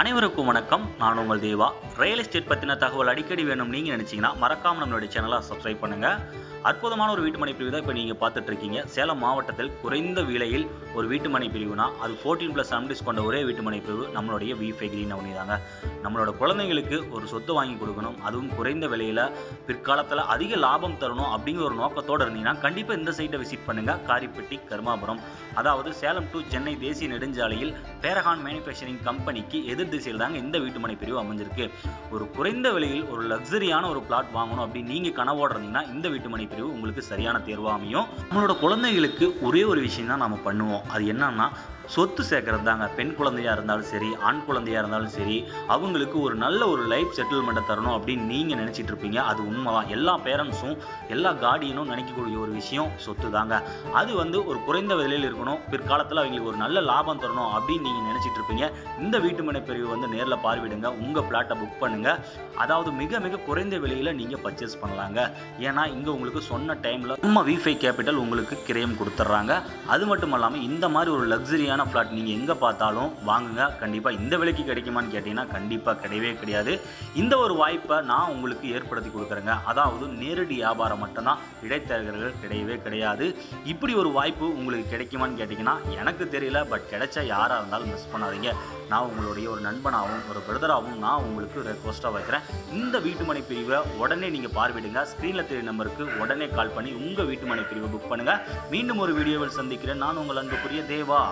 அனைவருக்கும் வணக்கம். நான் உங்கள் தேவா. ரியல் எஸ்டேட் பற்றின தகவல் அடிக்கடி வேணும் நீங்கள் நினச்சிங்கன்னா மறக்காமல் நம்மளுடைய சேனலை சப்ஸ்கிரைப் பண்ணுங்கள் அற்புதமான ஒரு வீட்டுமனை பிரிவு தான் இப்போ நீங்கள் பார்த்துட்ருக்கீங்க. சேலம் மாவட்டத்தில் குறைந்த விலையில் ஒரு வீட்டுமனை பிரிவுனா அது ஃபோர்டீன் ப்ளஸ் அம்டிஸ் கொண்ட ஒரே வீட்டுமனை பிரிவு நம்மளுடைய விஃபை கிரீன் அவனி தாங்க. நம்மளோட குழந்தைங்களுக்கு ஒரு சொத்து வாங்கி கொடுக்கணும். அதுவும் குறைந்த விலையில் பிற்காலத்தில் அதிக லாபம் தரணும் அப்படிங்கிற ஒரு நோக்கத்தோடு இருந்தீங்கன்னா கண்டிப்பாக இந்த சைட்டை விசிட் பண்ணுங்கள் காரிப்பட்டி கருமாபுரம். அதாவது சேலம் டு சென்னை தேசிய நெடுஞ்சாலையில் பேரகான் மேனுஃபேக்சரிங் கம்பெனிக்கு எதிர் திசையில் தாங்க இந்த வீட்டுமனை பிரிவு அமைஞ்சிருக்கு. ஒரு குறைந்த விலையில் ஒரு லக்ஸரியான ஒரு பிளாட் வாங்கணும் அப்படின்னு நீங்கள் கனவோட இருந்தீங்கன்னா இந்த வீட்டுமனை பிரிவு உங்களுக்கு சரியான தேர்வாக அமையும். நம்மளோட குழந்தைகளுக்கு ஒரே ஒரு விஷயம் தான் நம்ம பண்ணுவோம். அது என்னன்னா சொத்து சேர்க்கறது தாங்க பெண் குழந்தையாக இருந்தாலும் சரி ஆண் குழந்தையாக இருந்தாலும் சரி அவங்களுக்கு ஒரு நல்ல ஒரு லைஃப் செட்டில்மெண்ட்டை தரணும் அப்படின்னு நீங்கள் நினச்சிட்டு இருப்பீங்க. அது உண்மைதான். எல்லா பேரண்ட்ஸும் எல்லா கார்டியனும் நினைக்கக்கூடிய ஒரு விஷயம் சொத்து தாங்க அது வந்து ஒரு குறைந்த விலையில் இருக்கணும். பிற்காலத்தில் அவங்களுக்கு ஒரு நல்ல லாபம் தரணும் அப்படின்னு நீங்கள் நினச்சிட்டு இருப்பீங்க. இந்த வீட்டுமனை பிரிவு வந்து நேரில் பார்வையிடுங்க. உங்கள் பிளாட்டை புக் பண்ணுங்கள் அதாவது மிக மிக குறைந்த விலையில் நீங்கள் பர்ச்சேஸ் பண்ணலாங்க. ஏன்னா இங்கே உங்களுக்கு சொன்ன டைமில் நம்ம விஃபை கேபிட்டல் உங்களுக்கு கிரயம் கொடுத்துட்றாங்க அது மட்டும் இல்லாமல் இந்த மாதிரி ஒரு லக்ஸரியான ஃப்ளாட் நீங்கள் எங்கே பார்த்தாலும் வாங்குங்க. கண்டிப்பாக இந்த விலைக்கு கிடைக்குமான்னு கேட்டிங்கன்னா கண்டிப்பாக கிடையவே கிடையாது. இந்த ஒரு வாய்ப்பை நான் உங்களுக்கு ஏற்படுத்தி கொடுக்குறேங்க. அதாவது நேரடி வியாபாரம் மட்டும்தான் இடைத்தரகர்கள் கிடையவே கிடையாது. இப்படி ஒரு வாய்ப்பு உங்களுக்கு கிடைக்குமான்னு கேட்டிங்கன்னா எனக்கு தெரியல பட் கிடைச்சா யாராக இருந்தாலும் மிஸ் பண்ணாதீங்க. நான் உங்களுடைய ஒரு நண்பனாகவும் ஒரு பிரதராகவும் நான் உங்களுக்கு ரெக்வஸ்ட்டாக வைக்கிறேன். இந்த வீட்டுமனை பிரிவை உடனே நீங்கள் பார்வையிடுங்க. ஸ்க்ரீனில் தெரிய நம்பருக்கு உடனே கால் பண்ணி உங்கள் வீட்டுமனை பிரிவை புக் பண்ணுங்கள் மீண்டும் ஒரு வீடியோவில் சந்திக்கிறேன். நான் உங்கள் அன்புக்குரிய தேவா.